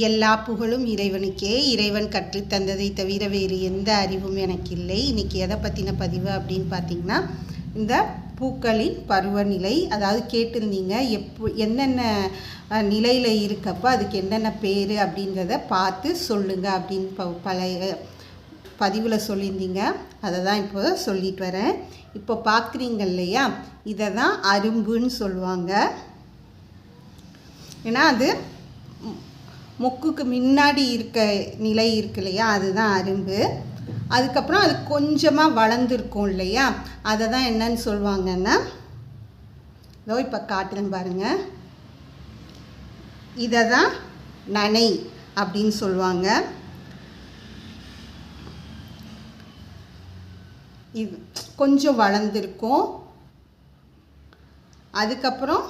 எல்லா புகழும் இறைவனுக்கே. இறைவன் கற்றுத் தந்ததை தவிர வேறு எந்த அறிவும் எனக்கு இல்லை இன்னைக்கு எதை பற்றின பதிவு அப்படின்னு பார்த்தீங்கன்னா இந்த பூக்களின் பருவநிலை. அதாவது கேட்டிருந்தீங்க எப்போ என்னென்ன நிலையில் இருக்கப்போ அதுக்கு என்னென்ன பேர் அப்படின்றத பார்த்து சொல்லுங்கள் அப்படின்னு ப பழைய பதிவில் சொல்லியிருந்தீங்க. அதை தான் இப்போ சொல்லிட்டு வரேன். இப்போ பார்க்குறீங்க இல்லையா? இதை தான் அரும்புன்னு சொல்லுவாங்க. ஏன்னா அது மொக்குக்கு முன்னாடி இருக்க நிலை இருக்கு இல்லையா? அதுதான் அரும்பு. அதுக்கப்புறம் அது கொஞ்சமாக வளர்ந்துருக்கும் இல்லையா? அதை தான் என்னன்னு சொல்லுவாங்கன்னா இதோ இப்போ காட்டுறேன் பாருங்க. இதை தான் நனை அப்படின்னு சொல்லுவாங்க. இது கொஞ்சம் வளர்ந்துருக்கும். அதுக்கப்புறம்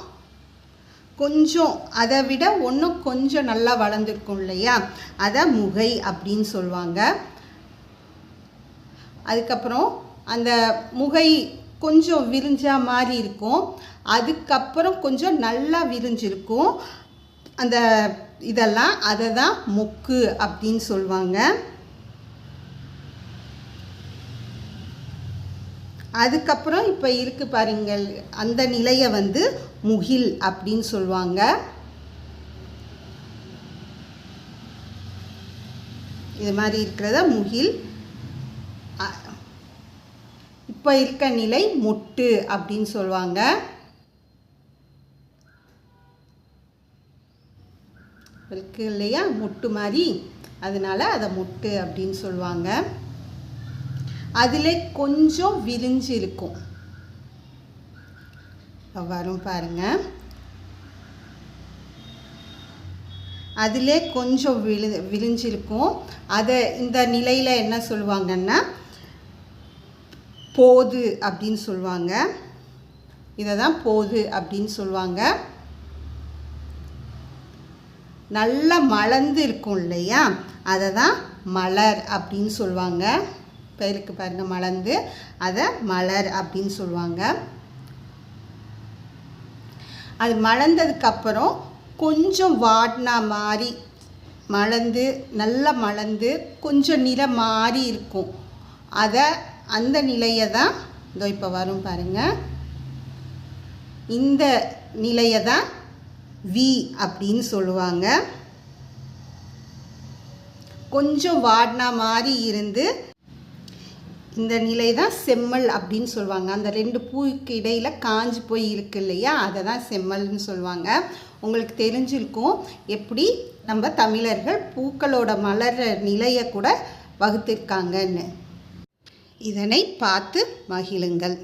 கொஞ்சம் அதை விட ஒன்றும் கொஞ்சம் நல்லா வளர்ந்துருக்கும் இல்லையா? அதை முகை அப்படின்னு சொல்லுவாங்க. அதுக்கப்புறம் அந்த முகை கொஞ்சம் விரிஞ்சா மாதிரி இருக்கும். அதுக்கப்புறம் கொஞ்சம் நல்லா விரிஞ்சிருக்கும். அந்த இதெல்லாம் அதை தான் மொக்கு அப்படின்னு சொல்லுவாங்க. அதுக்கப்புறம் இப்போ இருக்கு பாருங்கள் அந்த நிலையை வந்து முகில் அப்படின்னு சொல்லுவாங்க. இது மாதிரி இருக்கிறத? முகில். அ- இப்போ இருக்க நிலை மொட்டு அப்படின்னு சொல்லுவாங்க. இருக்கு இல்லையா? மொட்டு மாதிரி. அதனால அதை மொட்டு அப்படின்னு சொல்லுவாங்க. அதில் கொஞ்சம் விரிஞ்சு இருக்கும். வரும் பாருங்கள் அதிலே கொஞ்சம் விழு விழிஞ்சிருக்கும் அதை இந்த நிலையில் என்ன சொல்லுவாங்கன்னா போது அப்படின்னு சொல்லுவாங்க. இதை தான் போது அப்படின்னு சொல்லுவாங்க. நல்லா மலர்ந்து இருக்கும் இல்லையா? அதை தான் மலர் அப்படின்னு சொல்லுவாங்க. பேருக்கு பாருங்க மலர்ந்து அதை மலர் அப்படின்னு சொல்லுவாங்க. அது மலர்ந்ததுக்கப்புறம் கொஞ்சம் வாடினா மாதிரி மலர்ந்து நல்லா மலர்ந்து கொஞ்சம் நிறம் மாறி இருக்கும். அதை அந்த நிலையை தான் இதோ இப்போ வரும் பாருங்கள் இந்த நிலையை தான் வி அப்படின்னு சொல்லுவாங்க. கொஞ்சம் வாடினா மாதிரி இருந்து இந்த நிலை தான் செம்மல் அப்படின்னு சொல்லுவாங்க. அந்த ரெண்டு பூவுக்கு இடையில் காஞ்சு போய் இருக்கு இல்லையா? அதை தான் செம்மல்னு சொல்லுவாங்க. உங்களுக்கு தெரிஞ்சிருக்கும். எப்படி நம்ம தமிழர்கள் பூக்களோட மலர்ற நிலையை கூட வகுத்திருக்காங்கன்னு. இதனை பார்த்து மகிழுங்கள்.